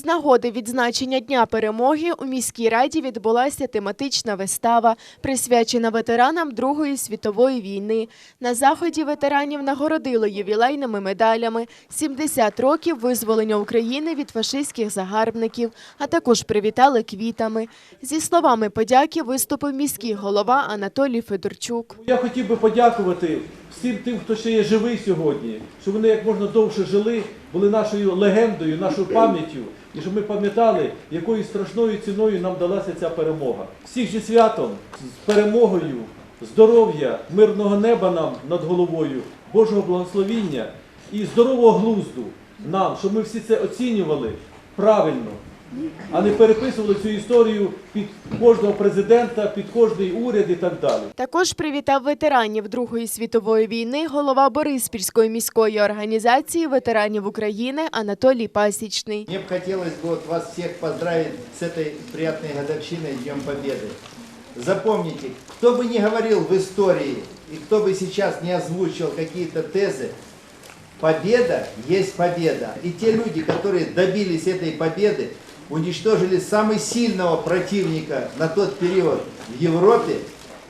З нагоди відзначення Дня перемоги у міській раді відбулася тематична вистава, присвячена ветеранам Другої світової війни. На заході ветеранів нагородили ювілейними медалями 70 років визволення України від фашистських загарбників, а також привітали квітами. Зі словами подяки виступив міський голова Анатолій Федорчук. Я хотів би подякувати всім тим, хто ще є живий сьогодні, щоб вони як можна довше жили, були нашою легендою, нашою пам'яттю, і щоб ми пам'ятали, якою страшною ціною нам далася ця перемога. Всіх зі святом, з перемогою, здоров'я, мирного неба нам над головою, Божого благословіння і здорового глузду нам, щоб ми всі це оцінювали правильно а не переписували цю історію під кожного президента, під кожний уряд і так далі. Також привітав ветеранів Другої світової війни голова Бориспільської міської організації ветеранів України Анатолій Пасічний. Мне бы хотелось бы вот вас всех поздравить с этой приятной годовщиной Днем Победы. Запомните, кто бы ни говорил в истории и кто бы сейчас не озвучил какие-то тезы, победа есть победа. И те люди, которые добились этой победы, уничтожили самый сильного противника на тот период в Европе,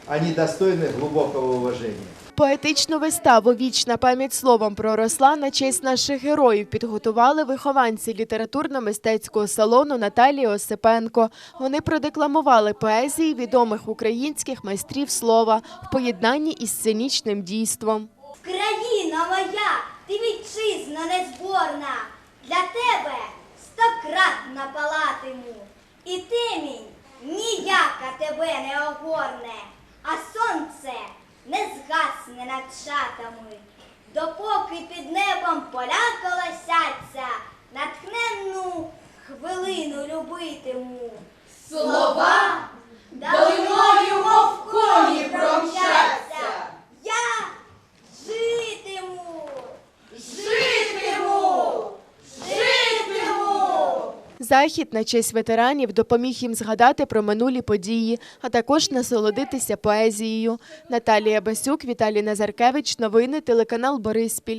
они достойны глубокого уважения. Поетичну виставу Вічна пам'ять словом проросла на честь наших героїв підготували вихованці літературно-мистецького салону Наталії Осипенко. Вони продекламували поезії відомих українських майстрів слова в поєднанні із сценічним дійством. Країна моя, ти вітчизна незборна, для тебе стократ напалатиму. і тимінь ніяка тебе не огорне, а сонце не згасне над шатами, допоки під небом поля колосяться, натхненну хвилину любитиму. Слова Захід на честь ветеранів допоміг їм згадати про минулі події, а також насолодитися поезією. Наталія Басюк, Віталій Назаркевич. Новини телеканал Бориспіль.